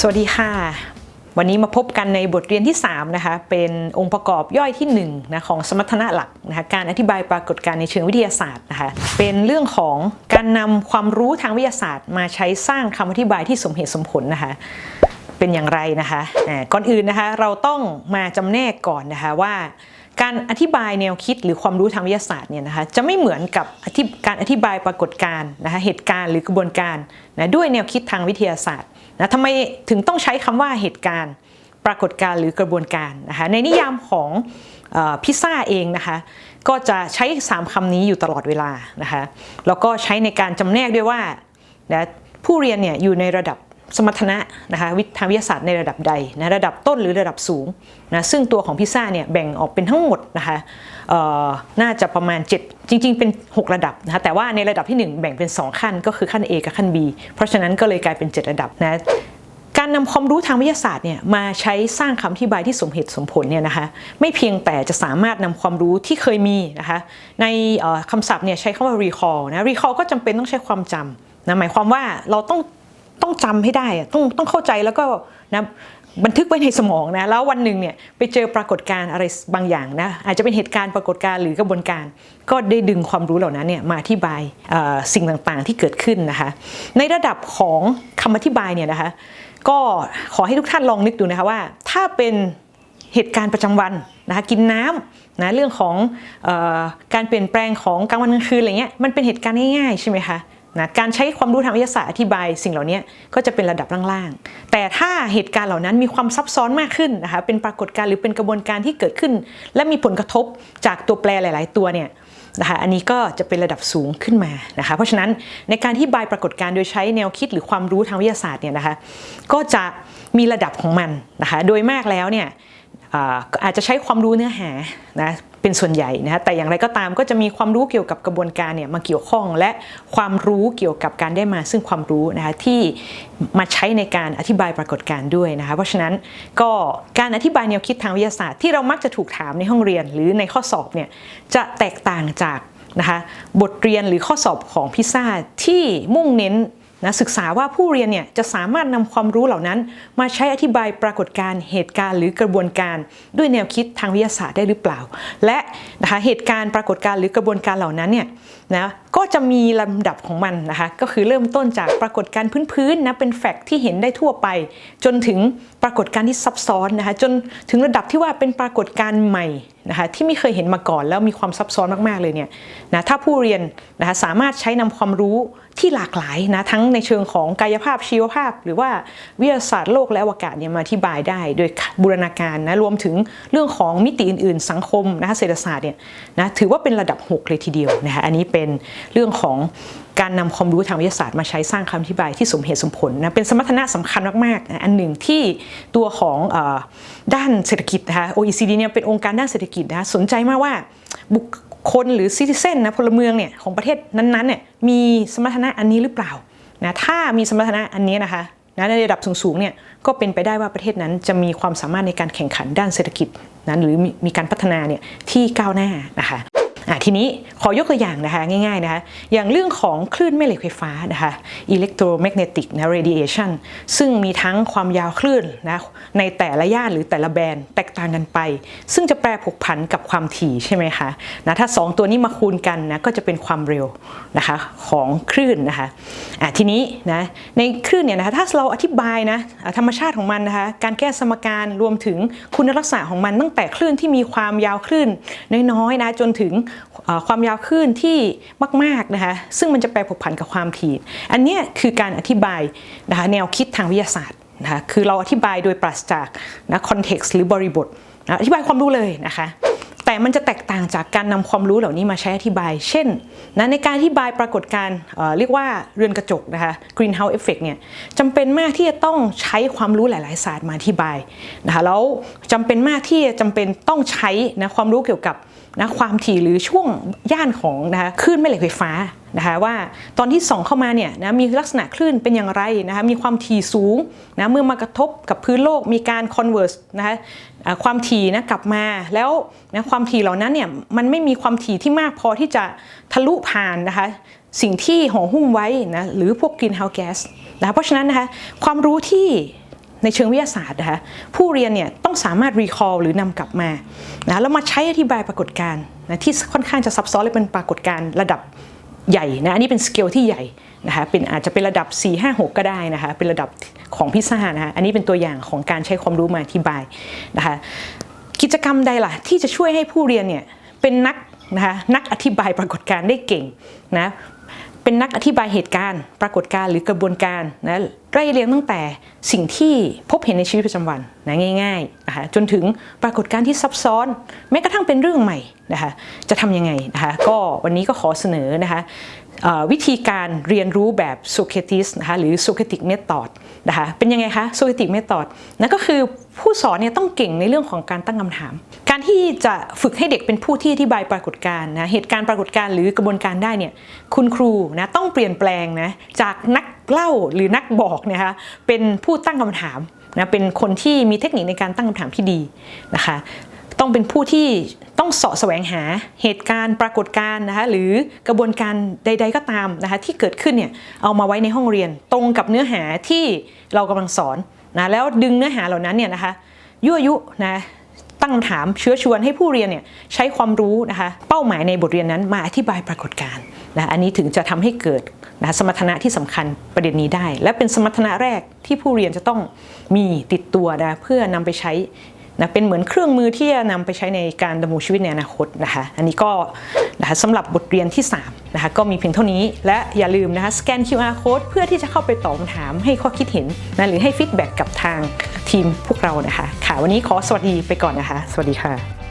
สวัสดีค่ะ วันนี้มาพบกันในบทเรียนที่ 3 นะคะ เป็นองค์ประกอบย่อยที่1นะของสมรรถนะหลักนะคะการอธิบายปรากฏการณ์ในเชิงวิทยาศาสตร์นะคะเป็นเรื่องของการนำความรู้ทางวิทยาศาสตร์ มาใช้สร้างคำอธิบายที่สมเหตุสมผลนะคะเป็นอย่างไรนะคะก่อนอื่นนะคะเราต้องมาจำแนกก่อนนะคะว่าการอธิบายแนวคิดหรือความรู้ทางวิทยาศาสตร์เนี่ยนะคะจะไม่เหมือนกับการอธิบายปรากฏการณ์นะคะเหตุการณ์หรือกระบวนการนะด้วยแนวคิดทางวิทยาศาสตร์ นะทำไมถึงต้องใช้คำว่าเหตุการณ์ ปรากฏการณ์หรือกระบวนการนะคะในนิยามของออพิซซ่าเองนะคะก็จะใช้ 3คำนี้อยู่ตลอดเวลานะคะแล้วก็ใช้ในการจำแนกด้วยว่านะผู้เรียนเนี่ยอยู่ในระดับ สมรรถนะนะคะวิทางวิทยาศาสตร์ในระดับใดนะระดับต้นหรือระดับสูงนะซึ่งตัวของพิซซ่าเนี่ยแบ่งออกเป็นทั้งหมดนะคะเอ่อน่าจะประมาณ 7 จริง ๆ เป็น 6 ระดับนะคะแต่ว่าในระดับที่ 1 แบ่งเป็น 2 ขั้นก็คือขั้น A กับขั้น B เพราะฉะนั้นก็เลยกลายเป็น 7 ระดับนะการนำความรู้ทางวิทยาศาสตร์เนี่ยมาใช้สร้างคำอธิบายที่สมเหตุสมผลเนี่ยนะคะไม่เพียงแต่จะสามารถนำความรู้ที่เคยมีนะคะในคำศัพท์เนี่ยใช้คำว่า recall นะ recall ก็จำเป็นต้องใช้ความจำนะหมายความว่าเราต้อง ต้องจำให้ได้ต้องต้องเข้าใจแล้วก็นะบันทึกไว้ในสมองนะแล้ววันหนึ่งเนี่ยไปเจอปรากฏการณ์อะไรบางอย่างนะอาจจะเป็นเหตุการณ์ปรากฏการณ์หรือกระบวนการ ก็ได้ดึงความรู้เหล่านั้นเนี่ยมาอธิบายสิ่งต่างๆที่เกิดขึ้นนะคะ ในระดับของคำอธิบายเนี่ยนะคะ ก็ขอให้ทุกท่านลองนึกดูนะคะว่า ถ้าเป็นเหตุการณ์ประจำวันนะคะกินน้ำนะเรื่องของออการเปลี่ยนแปลงของกลางวันกลางคืนอะไรเงี้ยมันเป็นเหตุการณ์ง่ายๆใช่ไหมคะ นะการใช้ความรู้ทางวิทยาศาสตร์อธิบายสิ่งเหล่านี้ก็จะเป็นระดับล่างๆ แต่ถ้าเหตุการณ์เหล่านั้นมีความซับซ้อนมากขึ้นนะคะเป็นปรากฏการณ์หรือเป็นกระบวนการที่เกิดขึ้น และมีผลกระทบจากตัวแปรหลาย ๆ ตัวเนี่ยนะคะอันนี้ก็จะเป็นระดับสูงขึ้นมานะคะเพราะฉะนั้นในการที่บายปรากฏการณ์โดยใช้แนวคิดหรือความรู้ทางวิทยาศาสตร์เนี่ยนะคะก็จะมีระดับของมันนะคะโดยมากแล้วเนี่ยอ่าก็อาจจะใช้ความรู้เนื้อหานะ เป็นส่วนใหญ่นะคะแต่อย่างไรก็ตามก็จะมีความรู้เกี่ยวกับกระบวนการเนี่ยมาเกี่ยวข้องและความรู้เกี่ยวกับการได้มาซึ่งความรู้นะคะที่มาใช้ในการอธิบายปรากฏการณ์ด้วยนะคะเพราะฉะนั้นก็การอธิบายแนวคิดทางวิทยาศาสตร์ที่เรามักจะถูกถามในห้องเรียนหรือในข้อสอบเนี่ยจะแตกต่างจากนะคะบทเรียนหรือข้อสอบของพิซซ่าที่มุ่งเน้น นะศึกษาว่าผู้เรียนเนี่ยจะสามารถนำความรู้เหล่านั้น มาใช้อธิบายปรากฏการณ์เหตุการณ์หรือกระบวนการด้วยแนวคิดทางวิทยาศาสตร์ได้หรือเปล่า และนะคะเหตุการณ์ปรากฏการณ์หรือกระบวนการเหล่านั้นเนี่ยนะก็จะมีลำดับของมันนะคะก็คือเริ่มต้นจากปรากฏการณ์พื้นๆนะเป็นแฟกต์ที่เห็นได้ทั่วไป จนถึงปรากฏการณ์ที่ซับซ้อนนะคะจนถึงระดับที่ว่าเป็นปรากฏการณ์ใหม่ นะคะที่ไม่เคยเห็นมาก่อนแล้วมีความซับซ้อนมากๆเลยเนี่ยนะถ้าผู้เรียนนะคะสามารถใช้นำความรู้ที่หลากหลายนะทั้งในเชิงของกายภาพชีวภาพ หรือว่าวิทยาศาสตร์โลกและอวกาศเนี่ยมาอธิบายได้ โดยบูรณาการนะรวมถึงเรื่องของมิติอื่น ๆ สังคมนะคะเศรษฐศาสตร์เนี่ยนะถือว่าเป็นระดับ 6 เลยทีเดียวนะคะอันนี้เป็นเรื่องของ การนำความรู้ทางวิทยาศาสตร์มาใช้สร้างคำอธิบายที่สมเหตุสมผลนะเป็นสมรรถนะสำคัญมากๆนะอันหนึ่งที่ตัวของอด้านเศรษฐกิจนะคะ OECD เนี่ยเป็นองค์การด้านเศรษฐกิจนะสนใจมากว่าบุคคลหรือซิติเซนนะพลเมืองเนี่ยของประเทศนั้นๆเนี่ยมีสมรรถนะอันนี้หรือเปล่านะถ้ามีสมรรถนะอันนี้นะคะนะในระดับสูงๆเนี่ยก็เป็นไปได้ว่าประเทศนั้นจะมีความสามารถในการแข่งขันด้านเศรษฐกิจนะหรือมมีการพัฒนาเนี่ยที่ก้าวหน้านะคะ อะทีนี้ขอยกตัวอย่างนะคะง่ายๆนะคะอย่างเรื่องของคลื่นแม่เหล็กไฟฟ้านะคะ electromagnetic นะ radiation ซึ่งมีทั้งความยาวคลื่นนะในแต่ละย่านหรือแต่ละแบนแตกต่างกันไป ซึ่งจะแปรผกผันกับความถี่ใช่ไหมคะนะถ้า 2 ตัวนี้มาคูณกันนะก็จะเป็นความเร็วนะคะของคลื่นนะคะอะทีนี้นะในคลื่นเนี่ยนะคะถ้าเราอธิบายนะธรรมชาติของมันนะคะการแก้สมการรวมถึงคุณลักษณะของมันตั้งแต่คลื่นที่มีความยาวคลื่นน้อยๆนะจนถึงความยาวคลื่นที่มากๆนะคะซึ่งมันจะแปผกผันกับความถี่ อันนี้คือการอธิบายนะคะแนวคิดทางวิทยาศาสตร์นะคะคือเราอธิบายโดยปราศจากนะคอนเท็กซ์หรือบริบทนะอธิบายความรู้เลยนะคะ แต่มันจะแตกต่างจากการนำความรู้เหล่านี้มาใช้อธิบาย เช่นนะในการอธิบายปรากฏการเเรียกว่าเรือนกระจกนะคะ greenhouse effect เนี่ยจำเป็นมากที่จะต้องใช้ความรู้หลาย ๆ ศาสตร์มาอธิบายนะคะแล้วจำเป็นมากที่จะจำเป็นต้องใช้นะความรู้เกี่ยวกับนะความถี่หรือช่วงย่านของนะคะคลื่นแม่เหล็กไฟฟ้า นะคะว่าตอนที่ส่องเข้ามาเนี่ยนะมีลักษณะคลื่นเป็นอย่างไรนะคะมีความถี่สูงนะเมื่อมากระทบกับพื้นโลกมีการ converse นะคะความถี่นะกลับมาแล้วนะความถี่เหล่านั้นเนี่ยมันไม่มีความถี่ที่มากพอที่จะทะลุผ่านนะคะสิ่งที่ห่อหุ้มไว้นะหรือพวก greenhouse gas นะคะเพราะฉะนั้นนะคะความรู้ที่ในเชิงวิทยาศาสตร์นะคะผู้เรียนเนี่ยต้องสามารถ recall หรือนำกลับมานะแล้วมาใช้อธิบายปรากฏการณ์นะที่ค่อนข้างจะซับซ้อนและเป็นปรากฏการณ์ระดับ ใหญ่นะอันนี้เป็นสเกลที่ใหญ่นะคะเป็นอาจจะเป็นระดับ 4 5 6 ก็ได้นะคะเป็นระดับของพิซซ่านะคะอันนี้เป็นตัวอย่างของการใช้ความรู้มาอธิบายนะคะกิจกรรมใดล่ะที่จะช่วยให้ผู้เรียนเนี่ยเป็นนักนะคะนักอธิบายปรากฏการณ์ได้เก่งนะเป็นนักอธิบายเหตุการณ์ ปรากฏการณ์หรือกระบวนการนะ ไล่เรียงตั้งแต่สิ่งที่พบเห็นในชีวิตประจำวันนะง่ายๆนะคะจนถึงปรากฏการณ์ที่ซับซ้อน แม้กระทั่งเป็นเรื่องใหม่นะคะจะทำยังไงนะคะก็วันนี้ก็ขอเสนอนะคะวิธีการเรียนรู้แบบโซเคติสนะคะหรือโซเคติกเมธอดนะคะเป็นยังไงคะโซเคติกเมธอดนั่นก็คือผู้สอนเนี่ยต้องเก่งในเรื่องของการตั้งคำถาม การที่จะฝึกให้เด็กเป็นผู้ที่อธิบายปรากฏการณ์นะเหตุการณ์ปรากฏการณ์หรือกระบวนการได้เนี่ยคุณครูนะต้องเปลี่ยนแปลงนะจากนัก เล่าหรือนักบอกเนะคะเป็นผู้ตั้งคำถามนะเป็นคนที่มีเทคนิคในการตั้งคำถามที่ดีนะคะต้องเป็นผู้ที่ต้องเสาะแสวงหาเหตุการณ์ปรากฏการณ์นะคะหรือกระบวนการใด ๆก็ตามนะคะที่เกิดขึ้นเนี่ยเอามาไว้ในห้องเรียน ตรงกับเนื้อหาที่เรากำลังสอนนะแล้วดึงเนื้อหาเหล่านั้นเนี่ยนะคะยั่วยุนะตั้งคำถามเชื้อชวนให้ผู้เรียนเนี่ยใช้ความรู้นะคะเป้าหมายในบทเรียนนั้นมาอธิบายปรากฏการณ์ นะอันนี้ถึงจะทำให้เกิดนะสมรรถนะที่สำคัญประเด็นนี้ได้ และเป็นสมรรถนะแรกที่ผู้เรียนจะต้องมีติดตัวนะเพื่อนำไปใช้นะเป็นเหมือนเครื่องมือที่จะนำไปใช้ในการดำรงชีวิตในอนาคตนะคะอันนี้ก็นะคะสำหรับบทเรียนที่3นะคะก็มีเพียงเท่านี้ และอย่าลืมนะคะสแกน QR code เพื่อที่จะเข้าไปตอบคำถามให้ข้อคิดเห็นนะหรือให้ฟีดแบ็กกับทางทีมพวกเรานะคะค่ะวันนี้ขอสวัสดีไปก่อนนะคะ สวัสดีค่ะ